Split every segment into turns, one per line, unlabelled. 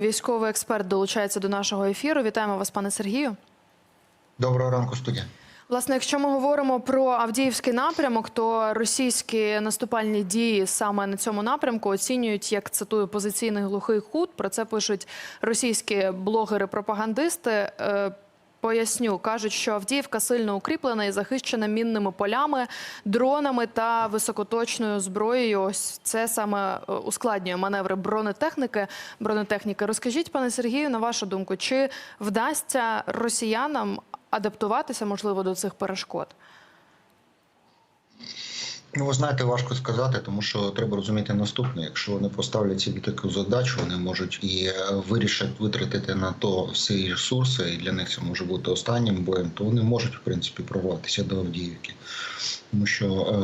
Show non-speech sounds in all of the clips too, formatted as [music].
Військовий експерт долучається до нашого ефіру. Вітаємо вас, пане Сергію.
Доброго ранку, студія.
Власне, якщо ми говоримо про Авдіївський напрямок, то російські наступальні дії саме на цьому напрямку оцінюють як цитую позиційний глухий кут. Про це пишуть російські блогери-пропагандисти. Поясню, кажуть, що Авдіївка сильно укріплена і захищена мінними полями, дронами та високоточною зброєю. Ось це саме е, ускладнює маневри бронетехніки. Бронетехніки. Розкажіть, пане Сергію, на вашу думку, чи вдасться росіянам адаптуватися, можливо, до цих перешкод?
Ну, ви знаєте, важко сказати, тому що треба розуміти наступне. Якщо вони поставлять собі таку задачу, вони можуть і е, вирішать витратити на то всі ресурси, і для них це може бути останнім боєм, то вони можуть в принципі прорватися до Авдіївки, тому що е,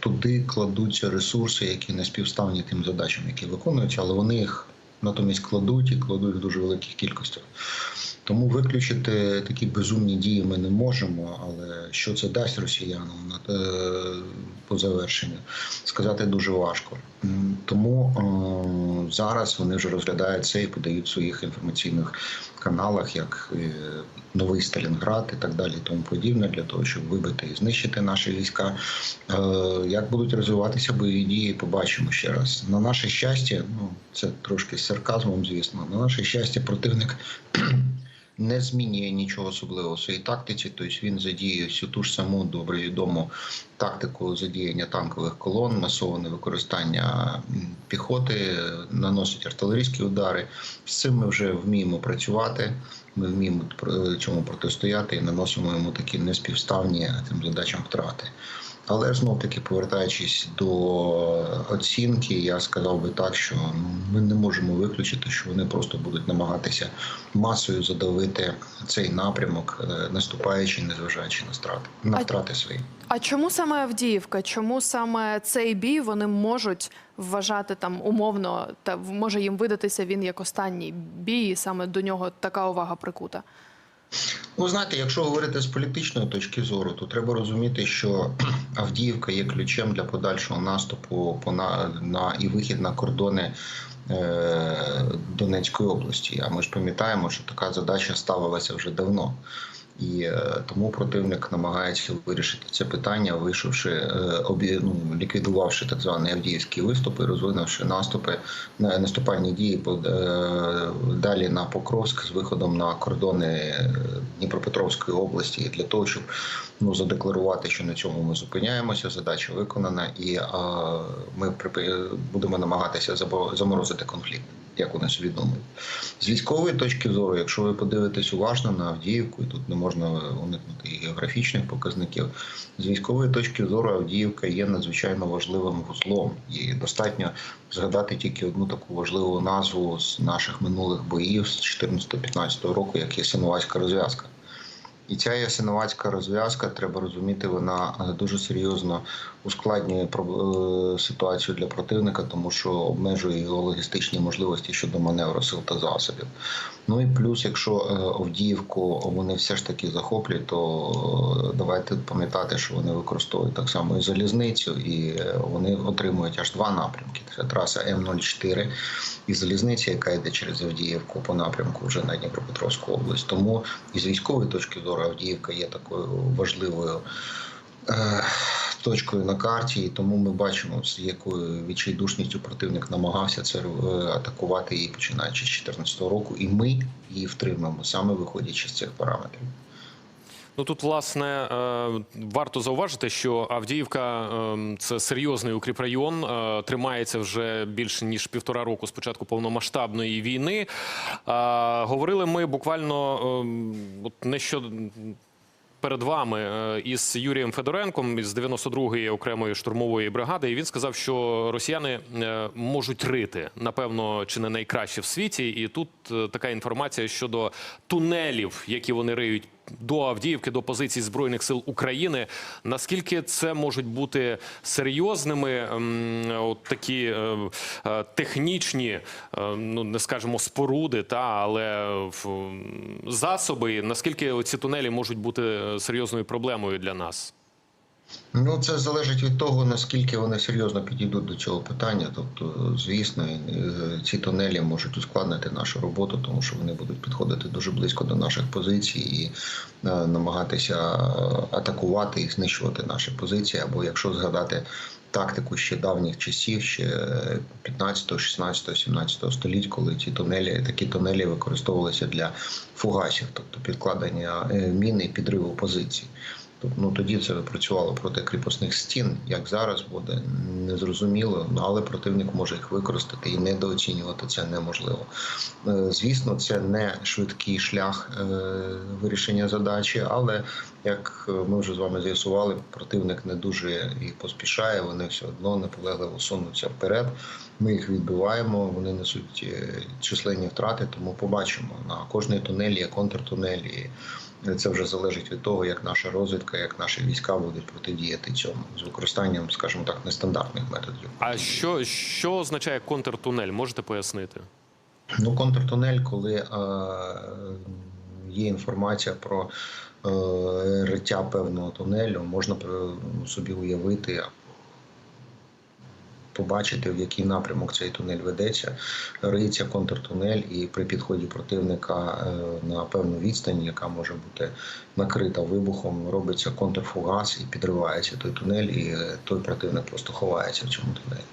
туди кладуться ресурси, які не співставні тим задачам, які виконуються, але вони їх натомість кладуть і кладуть в дуже великих кількостях. Тому виключити такі безумні дії ми не можемо. Але що це дасть росіянам на е, по завершенню, сказати дуже важко. Тому е, зараз вони вже розглядають це і подають в своїх інформаційних каналах, як е, новий Сталінград і так далі, тому подібне, для того, щоб вибити і знищити наші війська. Як будуть розвиватися бойові дії, побачимо ще раз. На наше щастя, ну це трошки з сарказмом, звісно. На наше щастя, противник не змінює нічого особливого в своїй тактиці. Тобто він задіє всю ту ж саму добре відому тактику задіяння танкових колон, масоване використання піхоти, наносить артилерійські удари. З цим ми вже вміємо працювати. Ми вміємо про- цьому протистояти і наносимо йому такі неспівставні цим задачам втрати. Але знов таки повертаючись до оцінки, я сказав би так, що ну, ми не можемо виключити, що вони просто будуть намагатися масою задавити цей напрямок, е, наступаючи, незважаючи на страти на втрати свої.
А чому саме Авдіївка? Чому саме цей бій вони можуть вважати там умовно, та може їм видатися він як останній бій, і саме до нього така увага прикута?
Ну, знаєте, якщо говорити з політичної точки зору, то треба розуміти, що [clears throat] Авдіївка є ключем для подальшого наступу на, на і вихід на кордони е, Донецької області. А ми ж пам'ятаємо, що така задача ставилася вже давно. І е, тому противник намагається вирішити це питання, вийшовши е, ну, ліквідувавши так званий Авдіївський виступ і розвинувши наступи на наступальні дії е, далі на Покровськ з виходом на кордони Дніпропетровської області для того, щоб ну задекларувати, що на цьому ми зупиняємося. Задача виконана, і е, ми будемо намагатися заморозити конфлікт. Як вони нас думають, з військової точки зору, якщо ви подивитесь уважно на Авдіївку, і тут не можна уникнути і географічних показників. З військової точки зору Авдіївка є надзвичайно важливим вузлом, і достатньо згадати тільки одну таку важливу назву з наших минулих боїв з 14-15 року, як Ясиновацька розв'язка. І ця ясиновацька розв'язка, треба розуміти, вона е, дуже серйозно ускладнює е, ситуацію для противника, тому що обмежує його логістичні можливості щодо маневру сил та засобів. Ну і плюс, якщо е, Авдіївку вони все ж таки захоплять, то давайте пам'ятати, що вони використовують так само і залізницю, і вони отримують аж два напрямки. Це траса М04 і залізниця, яка йде через Авдіївку по напрямку вже на Дніпропетровську область. Тому із військової точки зору Авдіївка є такою важливою. е, Точкою на карті, і тому ми бачимо, з якою відчайдушністю противник намагався це е, атакувати її починаючи з 2014 року, і ми її втримаємо саме виходячи з цих параметрів.
Ну тут власне е, варто зауважити, що Авдіївка е, це серйозний укріпрайон, е, тримається вже більше ніж півтора року з початку повномасштабної війни. Е, Говорили ми буквально е, от нещодавно. Перед вами із Юрієм Федоренком із 92-ї окремої штурмової бригади, і він сказав, що росіяни можуть рити, напевно, чи не найкраще в світі. І тут така інформація щодо тунелів, які вони риють до Авдіївки, до позицій збройних сил України. Наскільки це можуть бути серйозними, ем, от такі е, е, технічні, е, ну не скажемо споруди, та але засоби, наскільки ці тунелі можуть бути серйозною проблемою для нас?
Ну, це залежить від того, наскільки вони серйозно підійдуть до цього питання. Тобто, звісно, е, ці тунелі можуть ускладнити нашу роботу, тому що вони будуть підходити дуже близько до наших позицій і е, намагатися е, атакувати і знищувати наші позиції. Або якщо згадати тактику ще давніх часів, ще 15, 16, 17 століть, коли ці тунелі, такі тунелі використовувалися для фугасів, тобто підкладення е, мін і підриву позицій. Ну тоді це працювало проти кріпосних стін. Як зараз буде незрозуміло, але противник може їх використати і недооцінювати це неможливо. Е, Звісно, це не швидкий шлях е, вирішення задачі, але як ми вже з вами з'ясували, противник не дуже і поспішає. Вони все одно наполегливо сунуться вперед. Ми їх відбиваємо, вони несуть е, численні втрати, тому побачимо на кожний тунель є контртунель. І це вже залежить від того, як наша розвідка, як наші війська будуть протидіяти цьому з використанням, скажімо так, нестандартних методів.
А що, що означає контртунель? Можете пояснити?
Ну, контртунель, коли е, є інформація про е, риття певного тунелю, можна е, собі уявити. Побачити, в який напрямок цей тунель ведеться, риється контртунель, і при підході противника е, на певну відстань, яка може бути накрита вибухом, робиться контрфугас і підривається той тунель, і е, той противник просто ховається в цьому тунелі.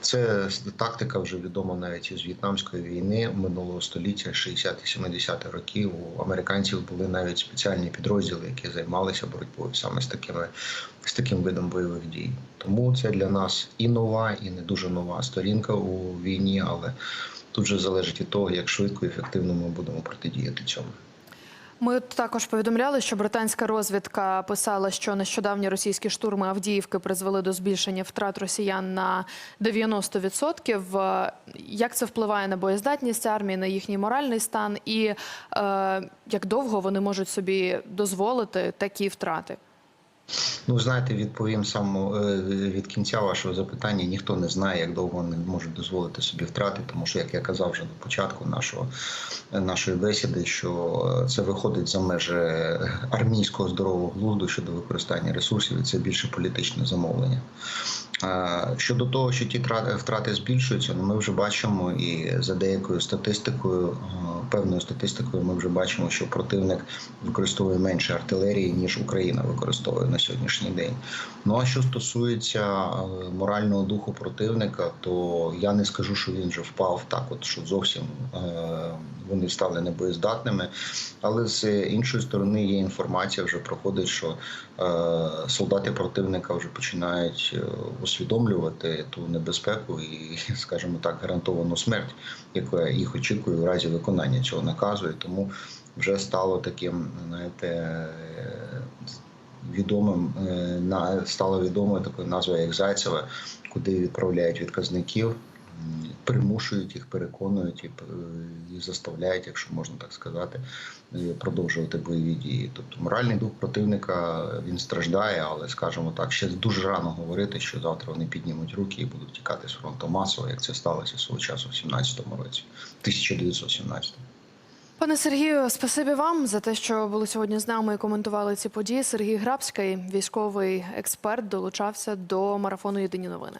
Це тактика вже відома навіть із В'єтнамської війни минулого століття, 60-70 років. У американців були навіть спеціальні підрозділи, які займалися боротьбою саме з такими з таким видом бойових дій. Тому це для нас і нова, і не дуже нова сторінка у війні, але тут же залежить від того, як швидко і ефективно ми будемо протидіяти цьому.
Ми також повідомляли, що британська розвідка писала, що нещодавні російські штурми Авдіївки призвели до збільшення втрат росіян на 90%. Е, Як це впливає на боєздатність армії, на їхній моральний стан, і е, як довго вони можуть собі дозволити такі втрати?
Ну, знаєте, відповім сам е, від кінця вашого запитання. Ніхто не знає, як довго вони можуть дозволити собі втрати, тому що, як я казав вже на початку нашого нашої бесіди, що це виходить за межі армійського здорового глузду щодо використання ресурсів, і це більше політичне замовлення. Е, Щодо того, що ті трати- втрати збільшуються, ну ми вже бачимо і за деякою статистикою, е, певною статистикою, ми вже бачимо, що противник використовує менше артилерії ніж Україна використовує на сьогоднішній день. Ну а що стосується е, морального духу противника, то я не скажу, що він вже впав так, от що зовсім вони стали небоєздатними. Але з іншої сторони є інформація, вже проходить, що е, солдати противника вже починають е, усвідомлювати ту небезпеку і, [laughs] скажімо так, гарантовану смерть, яка їх очікує в разі виконання цього наказу. І тому вже стало таким, знаєте. Відомим е, стало відомою такою назвою як Зайцеве, куди відправляють відказників, примушують їх, переконують і, і заставляють, якщо можна так сказати, е, продовжувати бойові дії. Тобто моральний дух противника він страждає, але скажімо так, ще дуже рано говорити, що завтра вони піднімуть руки і будуть тікати з фронту масово, як це сталося свого часу в 17-му році, 1917
Пане Сергію, спасибі вам за те, що були сьогодні з нами і коментували ці події. Сергій Грабський, військовий експерт, долучався до марафону Єдині новини.